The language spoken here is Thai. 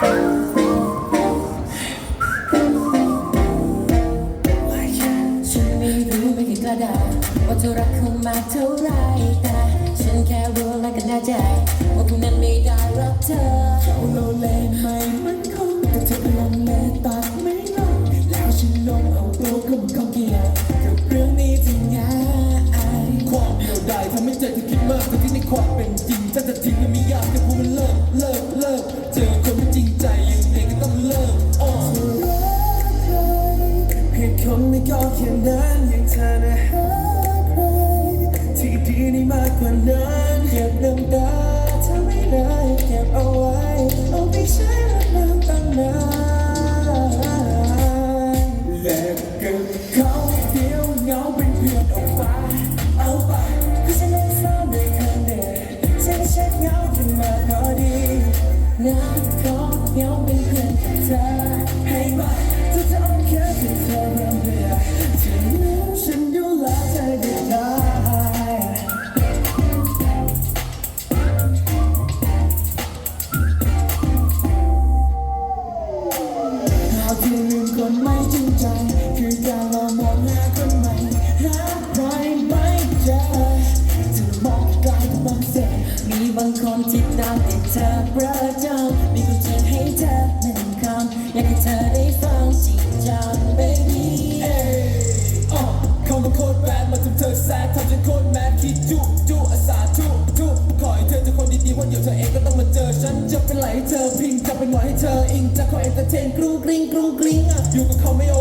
ฉันไม่รู้ไม่เห็นกระดาษว่าเธอรักเขามากเท่าไรแต่ฉันแค่รู้และก็แน่ใจว่าคนนั้นไม่ได้รักเธอเขาโลเลไม่มันคงแต่เธอก็ลังเลตัด แค่นั้นยังเธอนะหาใคร ที่ดีนี่มากกว่านั้นเก็บน้ำตาเธอไม่ได้เก็บเอาไว้ เอาไปใช้แล้วน้ำตั้งนานและกับเขาเดียวเงาเป็นเพื่อนเอาไปเอาไปก็ฉันเล่นซ้ำด้วยคำเดียวฉันเช็ดเงาขึ้นมาพอดีน้ำเหงา เท่าที่ลืมคนไม่จริงใจคือการเรามองหาคนใหม่หาใครไม่เจอจะไกลก็มองเสร็จมีบางคนที่ตามติดเธอประจำมีคนเธอให้เธอหนึ่งคำอยากให้เธอได้ฟังจริงจัง baby วันเพราเดี๋ยวเธอเองก็ต้องมาเจอฉันจะเป็นไหลให้เธอพิงจะเป็นหวให้เธออิงจะคอยเอนเตอร์เทนกรุ้งกริ้งกรุ้งกริ้งอะอยู่กับเขาไม่โอ